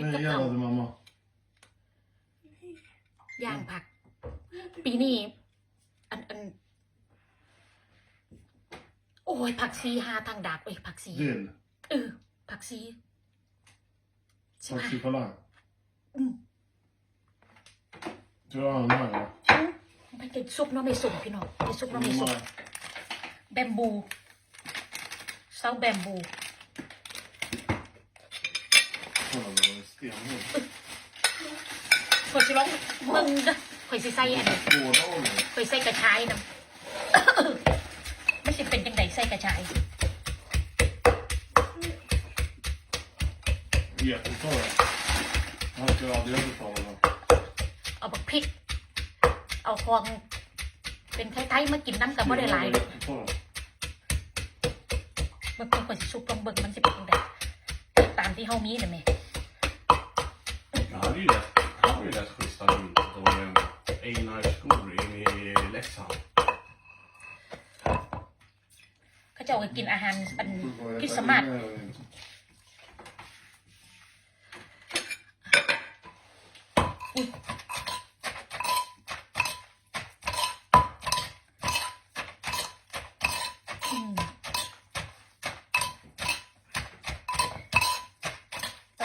กิน Nej, กับ gärna เขาว till mamma. ย่างผัก ปีนี้อันอันโอ้ยผักซีหาทางดากเอ้ยผักซี Dill. เออผักซีใช่ไหม Tack för det. อืม Du har den här va? ไปกินซุปเน้องไม่สุ่มพี่น้องกินซุปเน้องไม่สุ่ม Nej. แบมบูเซาแบมบู Kolla vad det är stenhårt. ข่อยสิร้องมึงเด้อข่อยสิใส่อันนี้ Båda håller. ข่อยใส่กระชายนํไม่สิเป็นจังไดใส่กระชาย Jättetorr. Jag har inte aldrig hört talas om. เอาบักพริก เอาควงเป็นไทยๆมากินน้ำกับบ่ได้หลาย Jättetorr. เบิ่งข่อยสิซุปลองเบิ่งมันสิเป็นจังไดตามที่เฮามีน่ะแม่ Jag hade ju rätt, han var ju rätt schyssta då Einar skor i Leksand. เขาจะเอาไปกินอาหารอันคริสต์มาส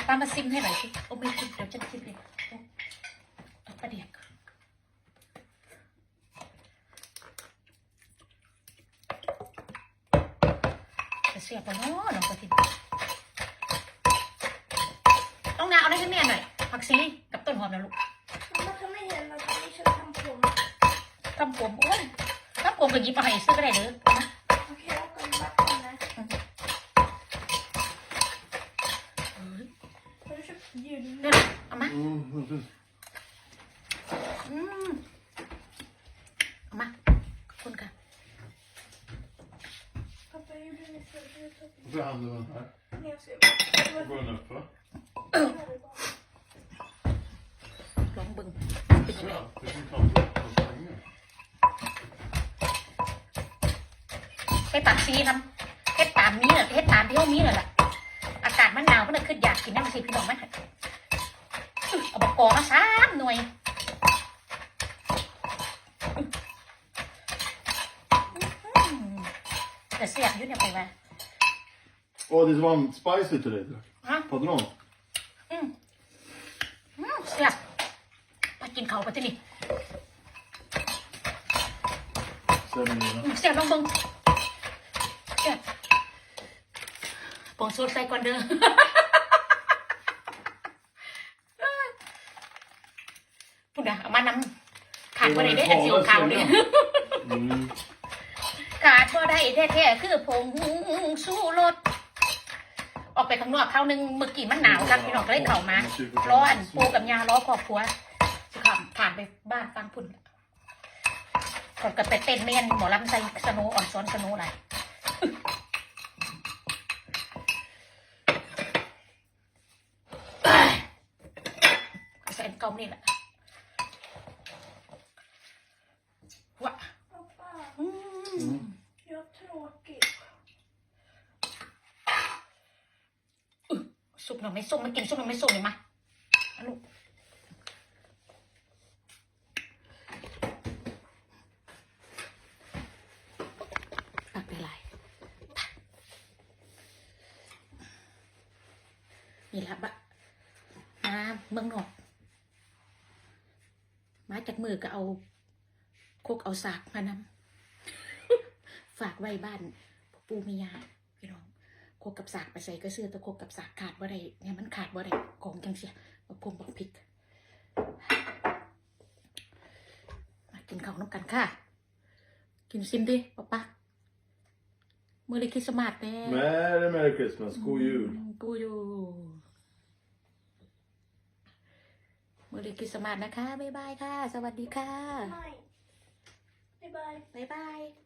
ป้าป้ามาซิมให้หน่อยสิโอ้ไม่ซิมเดี๋ยวฉันซิมเองโอ้เอาปลาเดียกจะเสียบปะเนาะน้องกระทินต้องนาเอาได้ให้แม่หน่อยผักชีกับต้นหอมนะลูก Man kan inte gärna att vi kör tampong. ทำผมโอ้ยทำผมก็หยิบมาให้ซื้อก็ได้เด้อ เดี๋ยวเอามาอืมเอามาขอบคุณค่ะ Pappa, jag gjorde en fel. ลองบิ่ง Så ja, ากซีทำเฮ็ดตามนี้น่ะเฮ็ดตามที่ห้องนี้น่ะล่ะอากาศมันหนาวเพิ่นน่ะคืออยากกินน้ำสิพี่น้อกมัน เอาบอกกอมาสามหน่วยอื้อหือแต่เสียบอยุ่เนี่ยไปว่า Åh, det var spicy till dig. du. ฮะ Padron. อืมอืมเสียบไปกินเขาวไปที่นี่ Semlorna. เสียบลองเบิ่งเสียบปองโซดใส่ก่อนเด้อ พูดนะเอามานำขาดบ่ได้ได้ออันสีขาวนี่ Mm. ขาดบ่ได้แท้ๆคือผงสู้รถ ออกไปข้างนอกคราวหนึงเมื่อกี้มันหนาวกันพี่น้องก็เลยเข้ามาล้ออันปูกับยาล้อครอบครัวสิขับผ่านไปบ้านฟังพุ่นก่อนก็ไปเต้นเมียนหมอลำใส่สโนว์อ่อนซ้อนสโนว์อะไรใส่อันเก่านี่แหละวะ Pappa, อืม jag har tråkigt. ซุปหน่อไม่ส้มมากินซุปหน่อไม่ส้มเลยมาอันลูกปักไปหลายนี่ละบะมาเมืองนอกมาจากมือก็เอาโคกเอาสากมานำฝากไว้บ้านปูมียา คกกับสากไปใส่ก็เสื้อแตะโคกกับสากขาดบ่ได้เนี่ยมันขาดบ่ได้ของจังเสียมาพรมบักพริก มากินข้าวน้ำกันค่ะ กินซิมดิป๊าป๊ามือเลยคริสต์มาสแน่ Merry Merry Christmas. God jul. กูอยู่มือเลยคริสต์มาสนะคะบ๊ายบายค่ะ สวัสดีค่ะ Nej. Bye bye. บ๊ายบาย